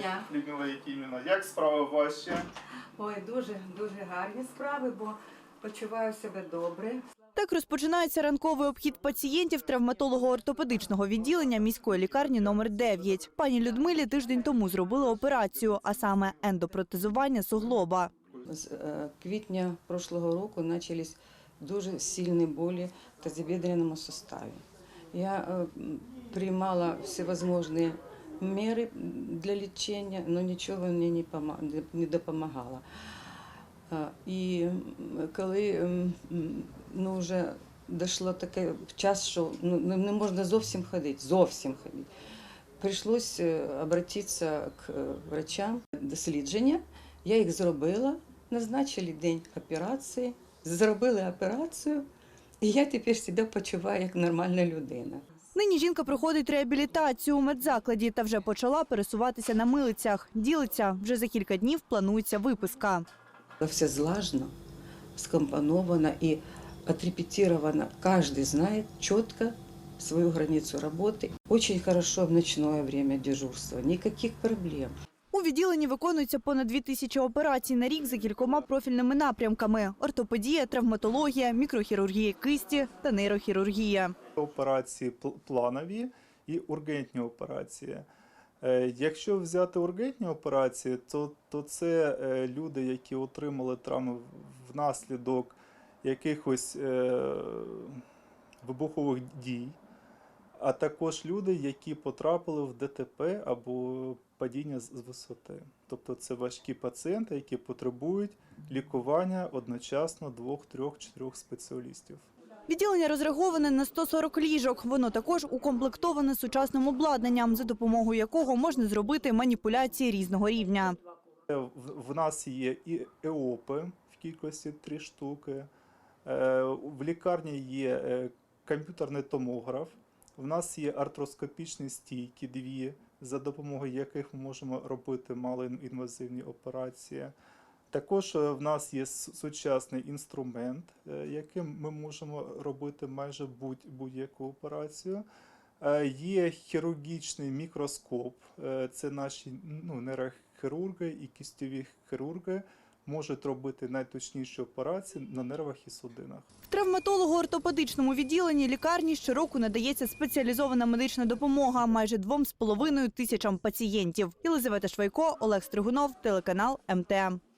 дня. Людмила Якимівна, як справи ваші? Ой, дуже дуже гарні справи, бо почуваю себе добре. Так розпочинається ранковий обхід пацієнтів травматолого-ортопедичного відділення міської лікарні номер 9. Пані Людмилі тиждень тому зробили операцію, а саме ендопротезування суглоба. З е, квітня прошлого року почались дуже сильні болі в тазобедреному суставі. Я е, приймала всевозможні міри для лічення, але нічого мені не, пома- не- допомагало. І коли ну, вже дійшло таке час, що ну, не не можна зовсім ходити, зовсім ходити. Прийшлось е, обратитися к е, врачам дослідження. Я їх зробила, назначили день операції, зробили операцію, і я тепер себе почуваю як нормальна людина. Нині жінка проходить реабілітацію у медзакладі та вже почала пересуватися на милицях. Ділиться, вже за кілька днів планується виписка. Все злажно, скомпоновано і отрепетировано. Кожен знає чітко свою границю роботи. Очень добре в ночне время дежурства, ніяких проблем. Відділенні виконується понад дві тисячі операцій на рік за кількома профільними напрямками: ортопедія, травматологія, мікрохірургія кисті та нейрохірургія. Операції планові і ургентні операції. Е, Якщо взяти ургентні операції, то, то це е, люди, які отримали травми внаслідок якихось е, вибухових дій, а також люди, які потрапили в ДТП або падіння з висоти. Тобто це важкі пацієнти, які потребують лікування одночасно двох, трьох, чотирьох спеціалістів. Відділення розраховане на 140 ліжок. Воно також укомплектоване сучасним обладнанням, за допомогою якого можна зробити маніпуляції різного рівня. Е, В, в нас є і ЕОПи в кількості три штуки. Е, В лікарні є е, комп'ютерний томограф. В нас є артроскопічні стійки дві, за допомогою яких ми можемо робити малоінвазивні операції. Також е, в нас є сучасний інструмент, е, яким ми можемо робити майже будь- будь-яку операцію. Е, Є хірургічний мікроскоп, це наші ну, нейрохірурги і кістьові хірурги можуть робити найточніші операції на нервах і судинах. В травматолого-ортопедичному відділенні лікарні щороку надається спеціалізована медична допомога майже двом з половиною тисячам пацієнтів. Єлизавета Швайко, Олег Стригунов, телеканал МТМ.